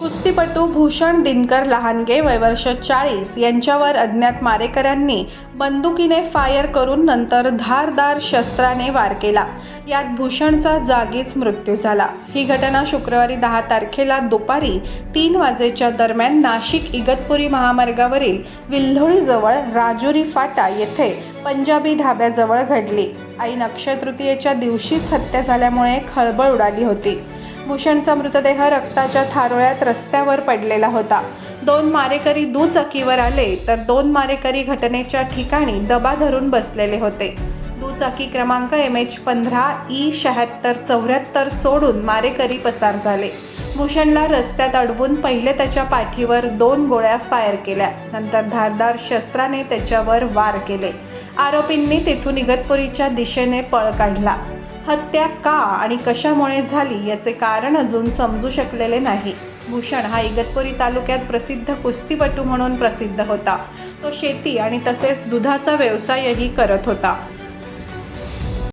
कुस्तीपटू भूषण दिनकर लहानगे वयवर्ष चाळीस यांच्यावर अज्ञात मारेकऱ्यांनी बंदुकीने फायर करून नंतर धारदार शस्त्राने वार केला. यात भूषणचा जागीच मृत्यू झाला. ही घटना शुक्रवारी दहा तारखेला दुपारी तीन वाजेच्या दरम्यान नाशिक इगतपुरी महामार्गावरील विल्होळीजवळ राजुरी फाटा येथे पंजाबी ढाब्याजवळ घडली. ऐन अक्षय तृतीयेच्या दिवशीच हत्या झाल्यामुळे खळबळ उडाली होती. भूषणचा मृतदेह रक्ताच्या थारोळ्यात रस्त्यावर पडलेला होता. दोन मारेकरी दुचाकीवर आले तर दोन मारेकरी घटनेच्या ठिकाणी दबा धरून बसलेले होते. दुचाकी क्रमांक एम एच पंधरा ई शहात्तर चौऱ्याहत्तर सोडून मारेकरी पसार झाले. भूषणला रस्त्यात अडवून पहिले त्याच्या पाठीवर दोन गोळ्या फायर केल्या. नंतर धारदार शस्त्राने त्याच्यावर वार केले. आरोपींनी तेथून इगतपुरीच्या दिशेने पळ काढला. हत्या का आणि कशामुळे झाली याचे कारण अजून समजू शकलेले नाही. भूषण हा इगतपुरी तालुक्यात प्रसिद्ध कुस्तीपटू म्हणून प्रसिद्ध होता. तो शेती आणि तसेच दुधाचा व्यवसायही करत होता.